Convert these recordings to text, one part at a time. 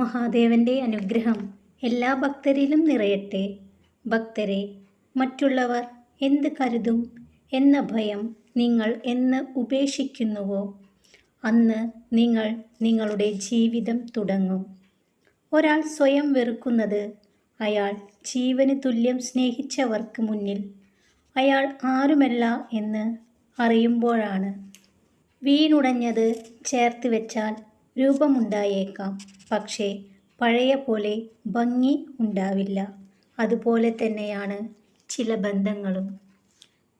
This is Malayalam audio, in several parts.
മഹാദേവന്റെ അനുഗ്രഹം എല്ലാ ഭക്തരിലും നിറയട്ടെ. ഭക്തരെ മറ്റുള്ളവർ എന്ത് കരുതും എന്ന ഭയം നിങ്ങൾ എന്ന് ഉപേക്ഷിക്കുന്നുവോ? അന്ന് നിങ്ങൾ നിങ്ങളുടെ ജീവിതം തുടങ്ങും. ഒരാൾ സ്വയം വെറുക്കുന്നത് അയാൾ ജീവന് തുല്യം സ്നേഹിച്ചവർക്ക് മുന്നിൽ അയാൾ ആരുമല്ല എന്ന് അറിയുമ്പോഴാണ്. വീണുടഞ്ഞത് ചേർത്ത് വെച്ചാൽ രൂപമുണ്ടായേക്കാം. പക്ഷേ പഴയ പോലെ ഭംഗി ഉണ്ടാവില്ല. അതുപോലെ തന്നെയാണ് ചില ബന്ധങ്ങളും.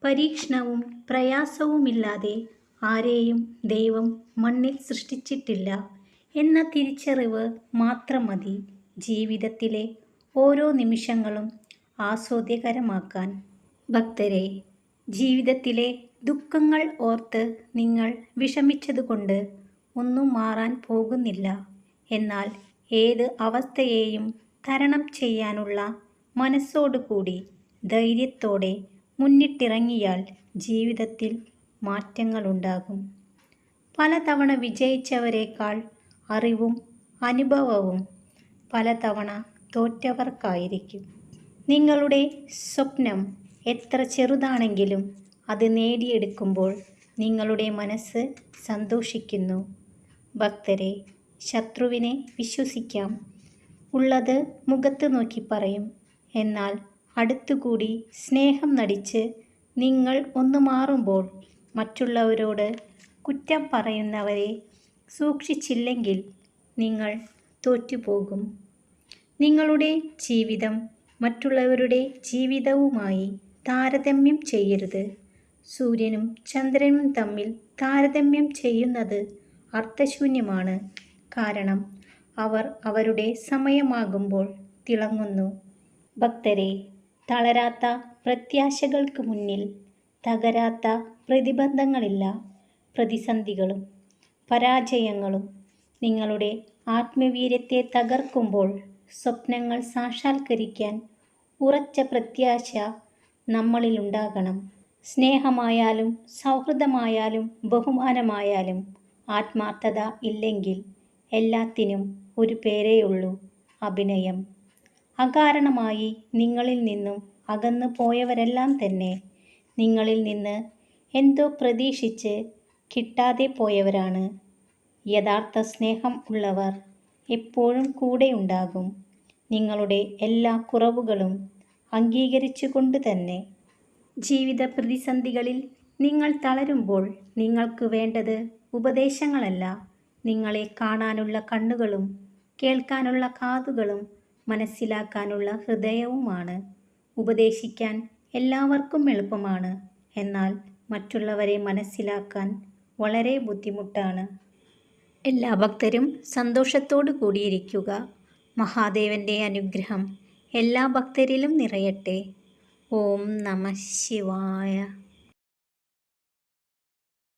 പരീക്ഷണവും പ്രയാസവുമില്ലാതെ ആരെയും ദൈവം മണ്ണിൽ സൃഷ്ടിച്ചിട്ടില്ല എന്ന തിരിച്ചറിവ് മാത്രം മതി ജീവിതത്തിലെ ഓരോ നിമിഷങ്ങളും ആസ്വാദ്യകരമാക്കാൻ. ഭക്തരെ ജീവിതത്തിലെ ദുഃഖങ്ങൾ ഓർത്ത് നിങ്ങൾ വിഷമിച്ചതുകൊണ്ട് ഒന്നും മാറാൻ പോകുന്നില്ല. എന്നാൽ ഏത് അവസ്ഥയെയും തരണം ചെയ്യാനുള്ള മനസ്സോടുകൂടി ധൈര്യത്തോടെ മുന്നിട്ടിറങ്ങിയാൽ ജീവിതത്തിൽ മാറ്റങ്ങളുണ്ടാകും. പലതവണ വിജയിച്ചവരെക്കാൾ അറിവും അനുഭവവും പലതവണ തോറ്റവർക്കായിരിക്കും. നിങ്ങളുടെ സ്വപ്നം എത്ര ചെറുതാണെങ്കിലും അത് നേടിയെടുക്കുമ്പോൾ നിങ്ങളുടെ മനസ്സ് സന്തോഷിക്കുന്നു. ഭക്തരെ ശത്രുവിനെ വിശ്വസിക്കാം. ഉള്ളത് മുഖത്ത് നോക്കി പറയും. എന്നാൽ അടുത്തുകൂടി സ്നേഹം നടിച്ച് നിങ്ങൾ ഒന്ന് മാറുമ്പോൾ മറ്റുള്ളവരോട് കുറ്റം പറയുന്നവരെ സൂക്ഷിച്ചില്ലെങ്കിൽ നിങ്ങൾ തോറ്റുപോകും. നിങ്ങളുടെ ജീവിതം മറ്റുള്ളവരുടെ ജീവിതവുമായി താരതമ്യം ചെയ്യരുത്. സൂര്യനും ചന്ദ്രനും തമ്മിൽ താരതമ്യം ചെയ്യുന്നത് അർത്ഥശൂന്യമാണ്. കാരണം അവർ അവരുടെ സമയമാകുമ്പോൾ തിളങ്ങുന്നു. ഭക്തരെ തളരാത്ത പ്രത്യാശകൾക്ക് മുന്നിൽ തകരാത്ത പ്രതിബന്ധങ്ങളില്ല. പ്രതിസന്ധികളും പരാജയങ്ങളും നിങ്ങളുടെ ആത്മവീര്യത്തെ തകർക്കുമ്പോൾ സ്വപ്നങ്ങൾ സാക്ഷാത്കരിക്കാൻ ഉറച്ച പ്രത്യാശ നമ്മളിലുണ്ടാകണം. സ്നേഹമായാലും സൗഹൃദമായാലും ബഹുമാനമായാലും ആത്മാർത്ഥത ഇല്ലെങ്കിൽ എല്ലാത്തിനും ഒരു പേരേയുള്ളൂ അഭിനയം. അകാരണമായി നിങ്ങളിൽ നിന്നും അകന്നു പോയവരെല്ലാം തന്നെ നിങ്ങളിൽ നിന്ന് എന്തോ പ്രതീക്ഷിച്ച് കിട്ടാതെ പോയവരാണ്. യഥാർത്ഥ സ്നേഹം ഉള്ളവർ എപ്പോഴും കൂടെയുണ്ടാകും. നിങ്ങളുടെ എല്ലാ കുറവുകളും അംഗീകരിച്ചുകൊണ്ട് തന്നെ ജീവിത പ്രതിസന്ധികളിൽ നിങ്ങൾ തളരുമ്പോൾ നിങ്ങൾക്ക് വേണ്ടത് ഉപദേശങ്ങളല്ല. നിങ്ങളെ കാണാനുള്ള കണ്ണുകളും കേൾക്കാനുള്ള കാതുകളും മനസ്സിലാക്കാനുള്ള ഹൃദയവുമാണ്. ഉപദേശിക്കാൻ എല്ലാവർക്കും എളുപ്പമാണ്. എന്നാൽ മറ്റുള്ളവരെ മനസ്സിലാക്കാൻ വളരെ ബുദ്ധിമുട്ടാണ്. എല്ലാ ഭക്തരും സന്തോഷത്തോടു കൂടിയിരിക്കുക. മഹാദേവന്റെ അനുഗ്രഹം എല്ലാ ഭക്തരിലും നിറയട്ടെ. ഓം നമ ശിവായ.